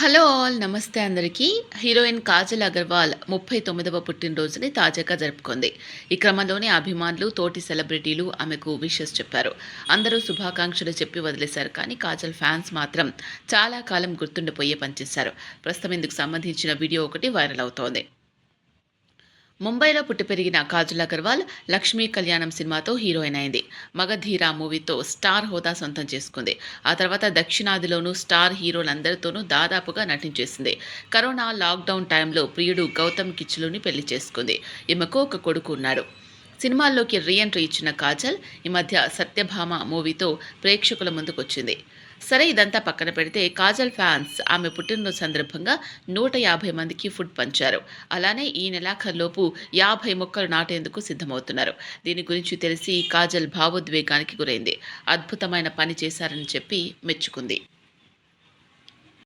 Hello all నమస్తే అందరికీ. Heroine Kajal Agarwal ముప్పై తొమ్మిదవ పుట్టినరోజుని తాజాగా జరుపుకుంది. ఈ క్రమంలోనే అభిమానులు తోటి సెలబ్రిటీలు ఆమెకు విషెస్ చెప్పారు. అందరూ శుభాకాంక్షలు చెప్పి వదిలేశారు కానీ కాజల్ ఫ్యాన్స్ మాత్రం చాలా కాలం గుర్తుండిపోయే పనిచేశారు. ప్రస్తుతం ఇందుకు సంబంధించిన వీడియో ఒకటి వైరల్ అవుతోంది. ముంబైలో పుట్టి పెరిగిన కాజల్ అగర్వాల్ లక్ష్మీ కళ్యాణం సినిమాతో హీరోయిన్ అయింది. మగధీరా మూవీతో స్టార్ హోదా సొంతం చేసుకుంది. ఆ తర్వాత దక్షిణాదిలోనూ స్టార్ హీరోలందరితోనూ దాదాపుగా నటించేసింది. కరోనా లాక్డౌన్ టైంలో ప్రియుడు గౌతమ్ కిచ్లుని పెళ్ళి చేసుకుంది. ఈమెకు ఒక కొడుకు ఉన్నాడు. సినిమాల్లోకి రీఎంట్రీ ఇచ్చిన కాజల్ ఈ మధ్య సత్యభామ మూవీతో ప్రేక్షకుల ముందుకొచ్చింది. సరే ఇదంతా పక్కన పెడితే కాజల్ ఫ్యాన్స్ ఆమె పుట్టినరోజు సందర్భంగా నూట యాభై మందికి ఫుడ్ పంచారు. అలానే ఈ నెలాఖరులోపు యాభై మొక్కలు నాటేందుకు సిద్ధమవుతున్నారు. దీని గురించి తెలిసి కాజల్ భావోద్వేగానికి గురైంది. అద్భుతమైన పని చేశారని చెప్పి మెచ్చుకుంది.